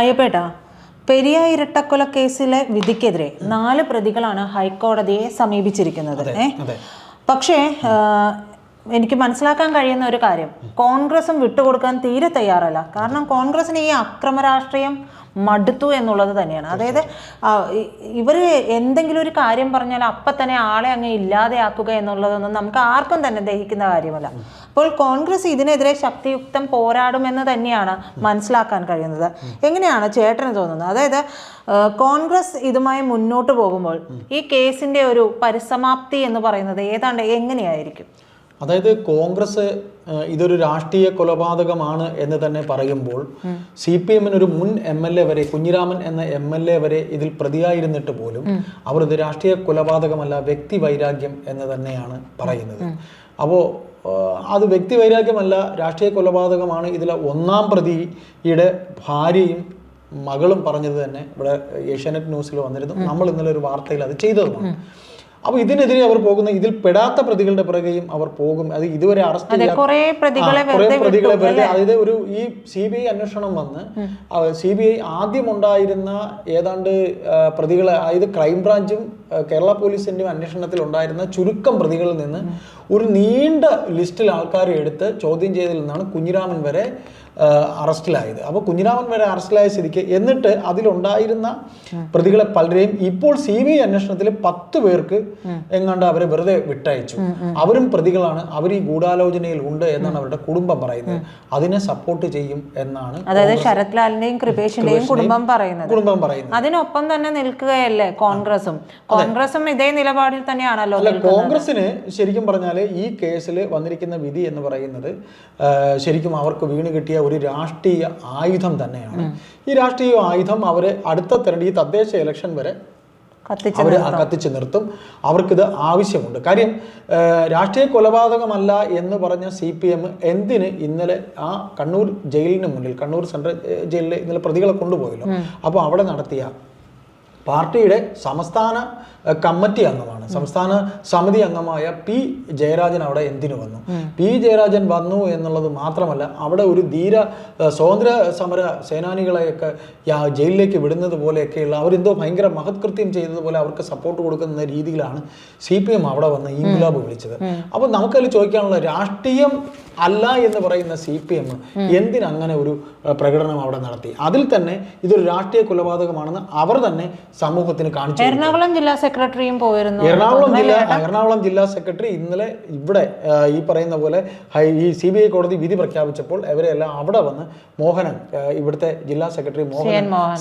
അയ്യപ്പേട്ടാ പെരിയ ഇരട്ടക്കൊല കേസിലെ വിധിക്കെതിരെ നാല് പ്രതികളാണ് ഹൈക്കോടതിയെ സമീപിച്ചിരിക്കുന്നത്. പക്ഷേ എനിക്ക് മനസ്സിലാക്കാൻ കഴിയുന്ന ഒരു കാര്യം. കോൺഗ്രസും വിട്ടുകൊടുക്കാൻ തീരെ തയ്യാറല്ല. കാരണം കോൺഗ്രസിന് ഈ അക്രമ രാഷ്ട്രീയം മടുത്തു എന്നുള്ളത് തന്നെയാണ്. അതായത് ഇവർ എന്തെങ്കിലും ഒരു കാര്യം പറഞ്ഞാൽ അപ്പം തന്നെ ആളെ അങ്ങ് ഇല്ലാതെയാക്കുക എന്നുള്ളതൊന്നും നമുക്ക് ആർക്കും തന്നെ ദഹിക്കുന്ന കാര്യമല്ല. അപ്പോൾ കോൺഗ്രസ് ഇതിനെതിരെ ശക്തിയുക്തം പോരാടുമെന്ന് തന്നെയാണ് മനസ്സിലാക്കാൻ കഴിയുന്നത്. എങ്ങനെയാണ് ചേട്ടന് തോന്നുന്നത്? അതായത് കോൺഗ്രസ് ഇതുമായി മുന്നോട്ട് പോകുമ്പോൾ ഈ കേസിന്റെ ഒരു പരിസമാപ്തി എന്ന് പറയുന്നത് ഏതാണ്ട് എങ്ങനെയായിരിക്കും? അതായത് കോൺഗ്രസ് ഇതൊരു രാഷ്ട്രീയ കൊലപാതകമാണ് എന്ന് തന്നെ പറയുമ്പോൾ സി പി എമ്മിന് ഒരു മുൻ എം എൽ എ വരെ കുഞ്ഞിരാമൻ എന്ന എം എൽ എ വരെ ഇതിൽ പ്രതിയായിരുന്നിട്ട് പോലും അവർ ഇത് രാഷ്ട്രീയ കൊലപാതകമല്ല വ്യക്തി വൈരാഗ്യം എന്ന് തന്നെയാണ് പറയുന്നത്. അപ്പോൾ അത് വ്യക്തി വൈരാഗ്യമല്ല രാഷ്ട്രീയ കൊലപാതകമാണ് ഇതിലെ ഒന്നാം പ്രതിയുടെ ഭാര്യയും മകളും പറഞ്ഞത് തന്നെ ഇവിടെ ഏഷ്യാനെറ്റ് ന്യൂസിൽ വന്നിരുന്നു. നമ്മൾ ഇന്നലെ ഒരു വാർത്തയിൽ അത് ചെയ്തതുമാണ്. അപ്പോൾ ഇതിനെതിരെ അവർ പോകുന്ന ഇതിൽ പെടാത്ത പ്രതികളുടെ പിറകെയും അവർ പോകും. അത് ഇതുവരെ അറസ്റ്റ് കുറെ പ്രതികളെ വെറുതെ അതായത് ഒരു ഈ സി ബി ഐ അന്വേഷണം വന്ന് സി ബി ഐ ആദ്യം ഉണ്ടായിരുന്ന ഏതാണ്ട് പ്രതികളെ അതായത് ക്രൈംബ്രാഞ്ചും കേരള പോലീസിന്റെയും അന്വേഷണത്തിൽ ഉണ്ടായിരുന്ന ചുരുക്കം പ്രതികളിൽ നിന്ന് ഒരു നീണ്ട ലിസ്റ്റിൽ ആൾക്കാരെ എടുത്ത് ചോദ്യം ചെയ്തതിൽ നിന്നാണ് കുഞ്ഞിരാമൻ വരെ അറസ്റ്റിലായത്. അപ്പോൾ കുഞ്ഞിരാമൻ വരെ അറസ്റ്റിലായ സ്ഥിതിക്ക് എന്നിട്ട് അതിലുണ്ടായിരുന്ന പ്രതികളെ പലരെയും ഇപ്പോൾ സി ബി ഐ അന്വേഷണത്തിൽ പത്ത് പേർക്ക് എങ്ങാണ്ട് അവരെ വെറുതെ വിട്ടയച്ചു. അവരും പ്രതികളാണ്. അവർ ഈ ഗൂഢാലോചനയിൽ ഉണ്ട് എന്നാണ് അവരുടെ കുടുംബം പറയുന്നത്. അതിനെ സപ്പോർട്ട് ചെയ്യും എന്നാണ് അതായത് ശരത് ലാലിന്റെയും കൃപേഷിന്റെയും കുടുംബം പറയുന്നത്. കുടുംബം പറയുന്നത്. അതിനൊപ്പം തന്നെ നിൽക്കുകയല്ലേ കോൺഗ്രസും? കോൺഗ്രസും ഇതേ നിലപാടിൽ തന്നെയാണല്ലോ അല്ല കോൺഗ്രസിന് ശരിക്കും പറഞ്ഞാൽ ഈ കേസിൽ വന്നിരിക്കുന്ന വിധി എന്ന് പറയുന്നത് ശരിക്കും അവർക്ക് വീണ് കിട്ടിയ ഒരു രാഷ്ട്രീയ ആയുധം തന്നെയാണ്. ഈ രാഷ്ട്രീയ ആയുധം അവരെ അടുത്ത തെരഞ്ഞെടുപ്പ് ഈ തദ്ദേശ ഇലക്ഷൻ വരെ അവർ കത്തിച്ച് നിർത്തും. അവർക്കിത് ആവശ്യമുണ്ട്. കാര്യം രാഷ്ട്രീയ കൊലപാതകമല്ല എന്ന് പറഞ്ഞ സി പി എം എന്തിന് ഇന്നലെ ആ കണ്ണൂർ ജയിലിന് മുന്നിൽ കണ്ണൂർ സെൻട്രൽ ജയിലിൽ ഇന്നലെ പ്രതികളെ കൊണ്ടുപോയല്ലോ? അപ്പോൾ അവിടെ നടത്തിയ പാർട്ടിയുടെ സംസ്ഥാന കമ്മിറ്റി അംഗമാണ് സംസ്ഥാന സമിതി അംഗമായ പി ജയരാജൻ അവിടെ എന്തിനു വന്നു? പി ജയരാജൻ വന്നു എന്നുള്ളത് മാത്രമല്ല അവിടെ ഒരു ധീര സ്വാതന്ത്ര്യ സമര സേനാനികളെയൊക്കെ ജയിലിലേക്ക് വിടുന്നത് പോലെയൊക്കെയുള്ള അവരെന്തോ ഭയങ്കര മഹത്കൃത്യം ചെയ്തതുപോലെ അവർക്ക് സപ്പോർട്ട് കൊടുക്കുന്ന രീതിയിലാണ് സി പി എം അവിടെ വന്ന് ഇൻകുലാബ് വിളിച്ചത്. അപ്പോൾ നമുക്കതിൽ ചോദിക്കാനുള്ള രാഷ്ട്രീയം അല്ല എന്ന് പറയുന്ന സി പി എം എന്തിനങ്ങനെ ഒരു പ്രകടനം അവിടെ നടത്തി? അതിൽ തന്നെ ഇതൊരു രാഷ്ട്രീയ കൊലപാതകമാണെന്ന് അവർ തന്നെ സമൂഹത്തിന് കാണിച്ചു. എറണാകുളം ജില്ലാ സെക്രട്ടറിയും പോയിരുന്നു. എറണാകുളം ജില്ല എറണാകുളം ജില്ലാ സെക്രട്ടറി ഇന്നലെ ഇവിടെ ഈ പറയുന്ന പോലെ ഈ സി ബി ഐ കോടതി വിധി പ്രഖ്യാപിച്ചപ്പോൾ ഇവരെല്ലാം അവിടെ വന്ന് മോഹനൻ ഇവിടുത്തെ ജില്ലാ secretary Mohan.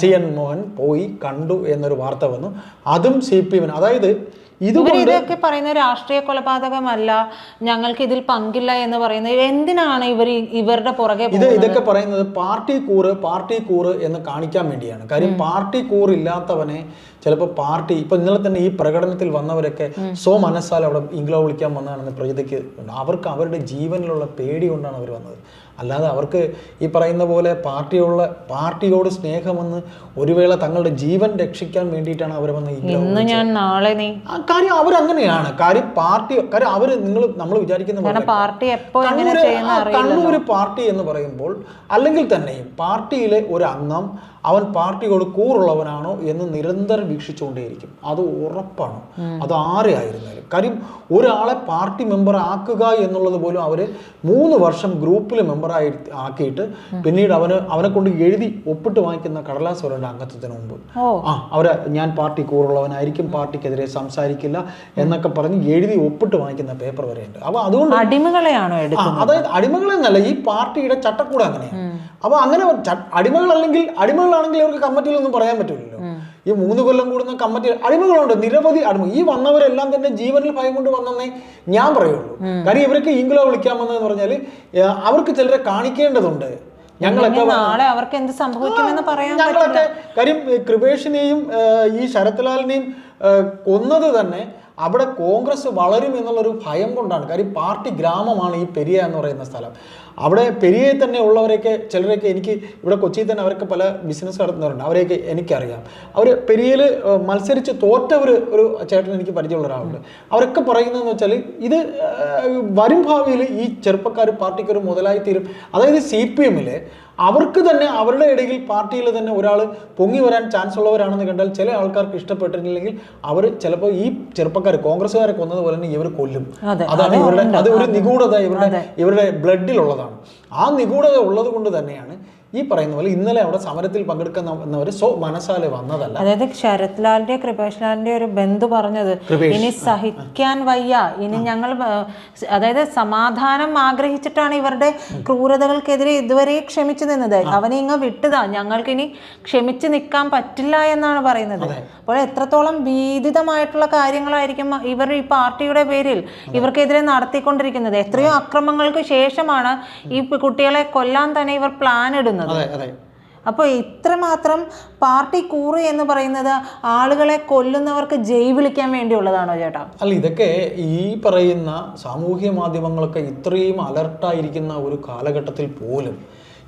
C N Mohan പോയി കണ്ടു എന്നൊരു വാർത്ത വന്നു. അതും സി പി എമ്മിന് അതായത് ഇതൊക്കെ പറയുന്ന രാഷ്ട്രീയ കൊലപാതകമല്ല ഞങ്ങൾക്ക് ഇതിൽ പങ്കില്ല എന്ന് പറയുന്നത് എന്തിനാണ് ഇവർ ഇവരുടെ പുറകെ ഇത് ഇതൊക്കെ പറയുന്നത് പാർട്ടി കൂറ് പാർട്ടി കൂറ് എന്ന് കാണിക്കാൻ വേണ്ടിയാണ്. കാര്യം പാർട്ടി കൂറ് ഇല്ലാത്തവനെ ചിലപ്പോൾ പാർട്ടി ഇപ്പൊ ഇന്നലെ തന്നെ ഈ പ്രകടനത്തിൽ വന്നവരൊക്കെ സോ മനസ്സാൽ അവിടെ ഇംഗ്ലോ വിളിക്കാൻ വന്നതാണെന്ന് പ്രകൃതിക്ക് അവർക്ക് അവരുടെ ജീവനിലുള്ള പേടി കൊണ്ടാണ് അവർ വന്നത്. അല്ലാതെ അവർക്ക് ഈ പറയുന്ന പോലെ പാർട്ടിയുള്ള പാർട്ടിയോട് സ്നേഹമെന്ന് ഒരു വേള തങ്ങളുടെ ജീവൻ രക്ഷിക്കാൻ വേണ്ടിയിട്ടാണ് അവർ വന്ന് ഞാൻ നാളെ നീ കാര്യം അവരങ്ങനെയാണ്. കാര്യം പാർട്ടി കാര്യം അവർ നിങ്ങൾ നമ്മൾ വിചാരിക്കുന്ന പാർട്ടി കണ്ണൂർ പാർട്ടി എന്ന് പറയുമ്പോൾ അല്ലെങ്കിൽ തന്നെയും പാർട്ടിയിലെ ഒരു അംഗം അവൻ പാർട്ടിയോട് കൂറുള്ളവനാണോ എന്ന് നിരന്തരം വീക്ഷിച്ചുകൊണ്ടേയിരിക്കും. അത് ഉറപ്പാണ്. അത് ആരെ ആയിരുന്നാലും. കാര്യം ഒരാളെ പാർട്ടി മെമ്പർ ആക്കുക എന്നുള്ളത് പോലും അവർ മൂന്ന് വർഷം ഗ്രൂപ്പിൽ മെമ്പറായി ആക്കിയിട്ട് പിന്നീട് അവന് അവനെ കൊണ്ട് എഴുതി ഒപ്പിട്ട് വാങ്ങിക്കുന്ന കടലാസ് അവരുടെ അംഗത്വത്തിന് മുമ്പ്. ആ അവരെ ഞാൻ പാർട്ടി കൂറുള്ളവനായിരിക്കും പാർട്ടിക്കെതിരെ സംസാരിക്കില്ല എന്നൊക്കെ പറഞ്ഞ് എഴുതി ഒപ്പിട്ട് വാങ്ങിക്കുന്ന പേപ്പർ വരെയുണ്ട് അപ്പൊ അതുകൊണ്ട് അടിമകളെയാണോ അതായത് അടിമകളെന്നല്ല ഈ പാർട്ടിയുടെ ചട്ടക്കൂട് അങ്ങനെയാണ്. അപ്പൊ അങ്ങനെ അടിമകളല്ലെങ്കിൽ അടിമകളാണെങ്കിൽ ഇവർക്ക് കമ്മിറ്റിയിലൊന്നും പറയാൻ പറ്റില്ലല്ലോ ഈ മൂന്ന് കൊല്ലം കൂടുന്ന കമ്മിറ്റി അടിമകളുണ്ട് നിരവധി അടിമ ഈ വന്നവരെല്ലാം തന്നെ ജീവനിൽ ഭയം കൊണ്ട് വന്നെന്നേ ഞാൻ പറയുള്ളൂ. കാര്യം ഇവർക്ക് ഇംഗ്ലോ വിളിക്കാമെന്ന് പറഞ്ഞാൽ പറഞ്ഞാൽ അവർക്ക് ചിലരെ കാണിക്കേണ്ടതുണ്ട്. ഞങ്ങളൊക്കെ നാളെ അവർക്ക് എന്ത് സംഭവിക്കുമെന്ന് പറയാൻ ഞങ്ങളൊക്കെ കാര്യം കൃപേഷിനെയും ഈ ശരത്ലാലിനെയും കൊന്നത് തന്നെ അവിടെ കോൺഗ്രസ് വളരും എന്നുള്ളൊരു ഭയം കൊണ്ടാണ്. കാര്യം പാർട്ടി ഗ്രാമമാണ് ഈ പെരിയ എന്ന് പറയുന്ന സ്ഥലം. അവിടെ പെരിയയിൽ തന്നെ ഉള്ളവരെയൊക്കെ ചിലരൊക്കെ എനിക്ക് ഇവിടെ കൊച്ചിയിൽ തന്നെ അവരൊക്കെ പല ബിസിനസ് നടത്തുന്നവരുണ്ട്. അവരെയൊക്കെ എനിക്കറിയാം. അവർ പെരിയയിൽ മത്സരിച്ച് തോറ്റ ഒരു ചേട്ടൻ എനിക്ക് പരിചയമുള്ള ഒരാളുണ്ട്. അവരൊക്കെ പറയുന്നതെന്ന് വെച്ചാൽ ഇത് വരും ഭാവിയിൽ ഈ ചെറുപ്പക്കാർ പാർട്ടിക്ക് ഒരു മുതലായി തീരും. അതായത് സി പി എമ്മിൽ അവർക്ക് തന്നെ അവരുടെ ഇടയിൽ പാർട്ടിയിൽ തന്നെ ഒരാൾ പൊങ്ങി വരാൻ ചാൻസ് ഉള്ളവരാണെന്ന് കണ്ടാൽ ചില ആൾക്കാർക്ക് ഇഷ്ടപ്പെട്ടിട്ടില്ലെങ്കിൽ അവർ ചിലപ്പോൾ ഈ ചെറുപ്പക്കാർ കോൺഗ്രസ്സുകാരെ കൊന്നതുപോലെ തന്നെ ഇവർ കൊല്ലും. അതെ, അതാണ് ഇവരുടെ അത് ഒരു നിഗൂഢത ഇവരുടെ ഇവരുടെ ബ്ലഡിലുള്ളതാണ് ആ നിഗൂഢത ഉള്ളത് കൊണ്ട് തന്നെയാണ് ഈ പറയുന്ന പോലെ ഇന്നലെ അവിടെ സമരത്തിൽ പങ്കെടുക്കുന്നവർ സോ മനസ്സാലെ വന്നതല്ല. അതായത് ശരത് ലാലിന്റെ കൃപേഷ് ലാലിന്റെ ഒരു ബന്ധു പറഞ്ഞത് ഇനി സഹിക്കാൻ വയ്യ ഇനി ഞങ്ങൾ അതായത് സമാധാനം ആഗ്രഹിച്ചിട്ടാണ് ഇവരുടെ ക്രൂരതകൾക്കെതിരെ ഇതുവരെ ക്ഷമിച്ചു നിന്നത്. അവനെ ഇങ്ങ് വിട്ടതാ ഞങ്ങൾക്ക് ഇനി ക്ഷമിച്ചു നിൽക്കാൻ പറ്റില്ല എന്നാണ് പറയുന്നത്. അപ്പോൾ എത്രത്തോളം ഭീതിതമായിട്ടുള്ള കാര്യങ്ങളായിരിക്കും ഇവർ ഈ പാർട്ടിയുടെ പേരിൽ ഇവർക്കെതിരെ നടത്തിക്കൊണ്ടിരിക്കുന്നത്. എത്രയോ അക്രമങ്ങൾക്ക് ശേഷമാണ് ഈ കുട്ടികളെ കൊല്ലാൻ തന്നെ ഇവർ പ്ലാൻ ഇടുന്നത്. അതെ അപ്പോൾ ഇത്രമാത്രം പാർട്ടി കൂറ് എന്ന് പറയുന്നത് ആളുകളെ കൊല്ലുന്നവർക്ക് ജയ് വിളിക്കാൻ വേണ്ടിയുള്ളതാണോ ചേട്ടാ? അല്ല ഇതൊക്കെ ഈ പറയുന്ന സാമൂഹ്യ മാധ്യമങ്ങളൊക്കെ ഇത്രയും അലർട്ടായിരിക്കുന്ന ഒരു കാലഘട്ടത്തിൽ പോലും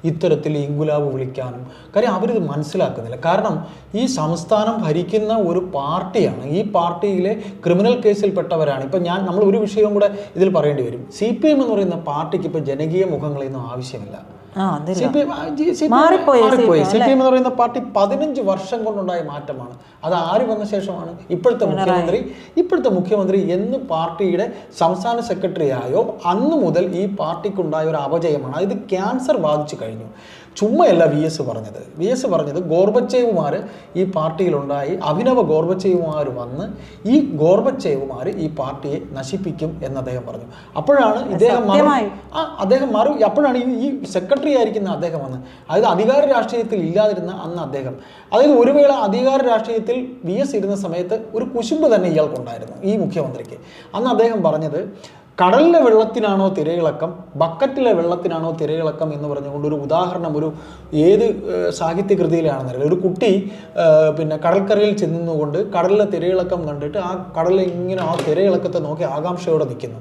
ഇത്തരത്തിൽ ഇങ്കുലാബ് വിളിക്കാനും കാര്യം അവരിത് മനസ്സിലാക്കുന്നില്ല. കാരണം ഈ സംസ്ഥാനം ഭരിക്കുന്ന ഒരു പാർട്ടിയാണ് ഈ പാർട്ടിയിലെ ക്രിമിനൽ കേസിൽപ്പെട്ടവരാണ്. ഇപ്പം ഞാൻ നമ്മൾ ഒരു വിഷയവും കൂടെ ഇതിൽ പറയേണ്ടി വരും. സി പി എം എന്ന് പറയുന്ന പാർട്ടിക്ക് ഇപ്പോൾ ജനകീയ മുഖങ്ങളൊന്നും ആവശ്യമില്ല. സി പി എം മാറിപ്പോയി മാറിപ്പോയി. സി പി എം എന്ന് പറയുന്ന പാർട്ടി പതിനഞ്ച് വർഷം കൊണ്ടുണ്ടായ മാറ്റമാണ്. അത് ആര് വന്ന ശേഷമാണ്? ഇപ്പോഴത്തെ മുഖ്യമന്ത്രി. ഇപ്പോഴത്തെ മുഖ്യമന്ത്രി എന്ന് പാർട്ടിയുടെ സംസ്ഥാന സെക്രട്ടറി ആയോ അന്ന് മുതൽ ഈ പാർട്ടിക്കുണ്ടായ ഒരു അപജയമാണ്. അതായത് ക്യാൻസർ ബാധിച്ചു കഴിഞ്ഞു. ചുമ്മയല്ല വി എസ് പറഞ്ഞത്. വി എസ് പറഞ്ഞത് ഗോർബച്ചേവുമാർ ഈ പാർട്ടിയിലുണ്ടായി. അഭിനവ ഗോർബച്ചേവുമാർ വന്ന് ഈ ഗോർബച്ചേവുമാർ ഈ പാർട്ടിയെ നശിപ്പിക്കും എന്ന് അദ്ദേഹം പറഞ്ഞു. അപ്പോഴാണ് ഇദ്ദേഹം ആ അദ്ദേഹം മാറി. അപ്പോഴാണ് ഈ ഈ സെക്രട്ടറി ആയിരിക്കുന്ന അദ്ദേഹം വന്ന്. അതായത് അധികാര രാഷ്ട്രീയത്തിൽ ഇല്ലാതിരുന്ന അന്ന് അദ്ദേഹം. അതായത് ഒരു വേള അധികാര രാഷ്ട്രീയത്തിൽ വി എസ് ഇരുന്ന സമയത്ത് ഒരു കുശുമ്പ് തന്നെ ഇയാൾക്കുണ്ടായിരുന്നു ഈ മുഖ്യമന്ത്രിക്ക്. അന്ന് അദ്ദേഹം പറഞ്ഞത് കടലിലെ വെള്ളത്തിനാണോ തിരയിളക്കം ബക്കറ്റിലെ വെള്ളത്തിനാണോ തിരയിളക്കം എന്ന് പറഞ്ഞുകൊണ്ട് ഒരു ഉദാഹരണം ഒരു ഏത് സാഹിത്യകൃതിയിലാണെന്നറിയില്ല. ഒരു കുട്ടി പിന്നെ കടൽക്കരയിൽ ചെന്നുകൊണ്ട് കടലിലെ തിരയിളക്കം കണ്ടിട്ട് ആ കടലിൽ ഇങ്ങനെ ആ തിരയിളക്കത്തെ നോക്കി ആകാംക്ഷയോടെ നിൽക്കുന്നു.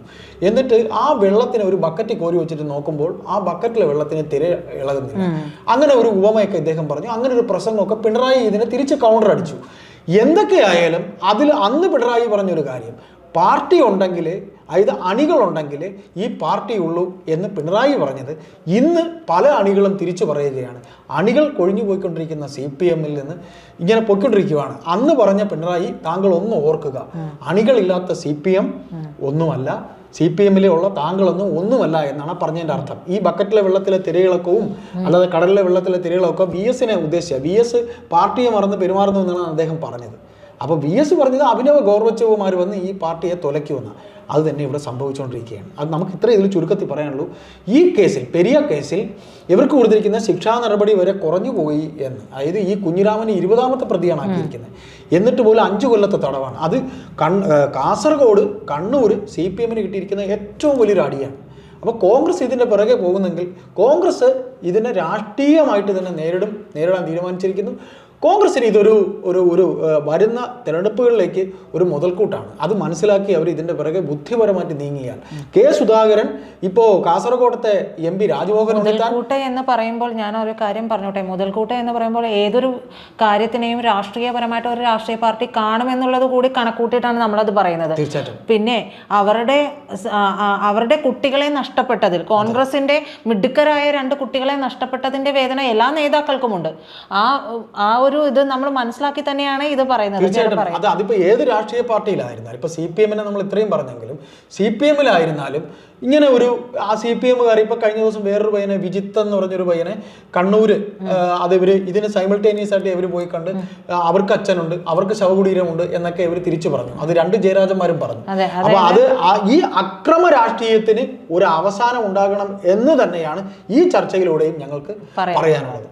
എന്നിട്ട് ആ വെള്ളത്തിന് ഒരു ബക്കറ്റ് കോരി വെച്ചിട്ട് നോക്കുമ്പോൾ ആ ബക്കറ്റിലെ വെള്ളത്തിന് തിര ഇളകുന്നില്ല. അങ്ങനെ ഒരു ഉപമയൊക്കെ ഇദ്ദേഹം പറഞ്ഞു. അങ്ങനെ ഒരു പ്രസംഗമൊക്കെ പിണറായി ഇതിനെ തിരിച്ച് കൗണ്ടർ അടിച്ചു. എന്തൊക്കെയായാലും അതിൽ അന്ന് പിണറായി പറഞ്ഞൊരു കാര്യം പാർട്ടി ഉണ്ടെങ്കിൽ അതായത് അണികളുണ്ടെങ്കിൽ ഈ പാർട്ടിയുള്ളൂ എന്ന് പിണറായി പറഞ്ഞത്. ഇന്ന് പല അണികളും തിരിച്ചു പറയുകയാണ്. അണികൾ കൊഴിഞ്ഞു പോയിക്കൊണ്ടിരിക്കുന്ന സി പി എമ്മിൽ നിന്ന് ഇങ്ങനെ പൊയ്ക്കൊണ്ടിരിക്കുകയാണ് അന്ന് പറഞ്ഞ പിണറായി താങ്കൾ ഒന്ന് ഓർക്കുക. അണികളില്ലാത്ത സി പി എം ഒന്നുമല്ല. സി പി എമ്മിലെ ഉള്ള താങ്കളൊന്നും ഒന്നുമല്ല എന്നാണ് പറഞ്ഞതിന്റെ അർത്ഥം. ഈ ബക്കറ്റിലെ വെള്ളത്തിലെ തിരയിളക്കവും അല്ലാതെ കടലിലെ വെള്ളത്തിലെ തിരയിളക്കവും വി എസിനെ ഉദ്ദേശിച്ച. വി എസ് പാർട്ടിയെ മറന്ന് പെരുമാറുന്നു എന്നാണ് അദ്ദേഹം പറഞ്ഞത്. അപ്പോൾ വി എസ് പറഞ്ഞത് അഭിനവ ഗൗർവച്ചവുമാർ വന്ന് ഈ പാർട്ടിയെ തുലയ്ക്കുമെന്ന്. അത് തന്നെ ഇവിടെ സംഭവിച്ചുകൊണ്ടിരിക്കുകയാണ് അത് നമുക്ക് ഇത്ര ഇതിൽ ചുരുക്കത്തിൽ പറയാനുള്ളൂ. ഈ കേസിൽ പെരിയ കേസിൽ ഇവർക്ക് കൊടുത്തിരിക്കുന്ന ശിക്ഷാ നടപടി വരെ കുറഞ്ഞു പോയി എന്ന്. അതായത് ഈ കുഞ്ഞിരാമന് ഇരുപതാമത്തെ പ്രതിയാണ് ആക്കിയിരിക്കുന്നത് എന്നിട്ട് പോലും അഞ്ചു കൊല്ലത്തെ തടവാണ്. അത് കൺ കാസർഗോഡ് കണ്ണൂർ സി പി എമ്മിന് കിട്ടിയിരിക്കുന്ന ഏറ്റവും വലിയൊരു അടിയാണ്. അപ്പോൾ കോൺഗ്രസ് ഇതിന്റെ പിറകെ പോകുന്നെങ്കിൽ കോൺഗ്രസ് ഇതിനെ രാഷ്ട്രീയമായിട്ട് തന്നെ നേരിടും നേരിടാൻ തീരുമാനിച്ചിരിക്കുന്നു. കോൺഗ്രസിന് ഇതൊരു ഒരു ഒരു വരുന്ന തിരഞ്ഞെടുപ്പുകളിലേക്ക് ഒരു മുതൽക്കൂട്ടാണ്. അത് മനസ്സിലാക്കി അവർ ഇതിന്റെ പിറകെ ബുദ്ധിപരമായിട്ട് നീങ്ങിയാൽ. കെ സുധാകരൻ ഇപ്പോൾ കാസർഗോഡത്തെ എം പി രാജമോഹൻ മുതൽക്കൂട്ട എന്ന് പറയുമ്പോൾ ഞാൻ ഒരു കാര്യം പറഞ്ഞോട്ടെ? മുതൽക്കൂട്ട എന്ന് പറയുമ്പോൾ ഏതൊരു കാര്യത്തിനെയും രാഷ്ട്രീയപരമായിട്ട് ഒരു രാഷ്ട്രീയ പാർട്ടി കാണുമെന്നുള്ളത് കൂടി കണക്കൂട്ടിയിട്ടാണ് നമ്മളത് പറയുന്നത്. തീർച്ചയായിട്ടും. പിന്നെ അവരുടെ അവരുടെ കുട്ടികളെ നഷ്ടപ്പെട്ടതിൽ കോൺഗ്രസിന്റെ മിടുക്കരായ രണ്ട് കുട്ടികളെ നഷ്ടപ്പെട്ടതിന്റെ വേദന എല്ലാ നേതാക്കൾക്കുമുണ്ട്. ആ ആ ഒരു ഇത് നമ്മൾ മനസ്സിലാക്കി തന്നെയാണ് ഇത് പറയുന്നത് തീർച്ചയായിട്ടും. അത് അതിപ്പോ ഏത് രാഷ്ട്രീയ പാർട്ടിയിലായിരുന്നാലും ഇപ്പൊ സി പി എമ്മിനെ നമ്മൾ ഇത്രയും പറഞ്ഞെങ്കിലും സി പി എമ്മിലായിരുന്നാലും ഇങ്ങനെ ഒരു ആ സി പി എമ്മുകാർ ഇപ്പൊ കഴിഞ്ഞ ദിവസം വേറൊരു പയ്യനെ വിജിത്ത് എന്ന് പറഞ്ഞൊരു പയ്യനെ കണ്ണൂര് അത് ഇവർ ഇതിന് സൈമിൾട്ടേനിയസ് ആയിട്ട് ഇവർ പോയി കണ്ട് അവർക്ക് അച്ഛനുണ്ട് അവർക്ക് ശവകുടീരമുണ്ട് എന്നൊക്കെ ഇവർ തിരിച്ചു പറഞ്ഞു. അത് രണ്ട് ജയരാജന്മാരും പറഞ്ഞു. അപ്പൊ അത്. ഈ അക്രമ രാഷ്ട്രീയത്തിന് ഒരു അവസാനം ഉണ്ടാകണം എന്ന് തന്നെയാണ് ഈ ചർച്ചയിലൂടെയും ഞങ്ങൾക്ക് പറയാനുള്ളത്.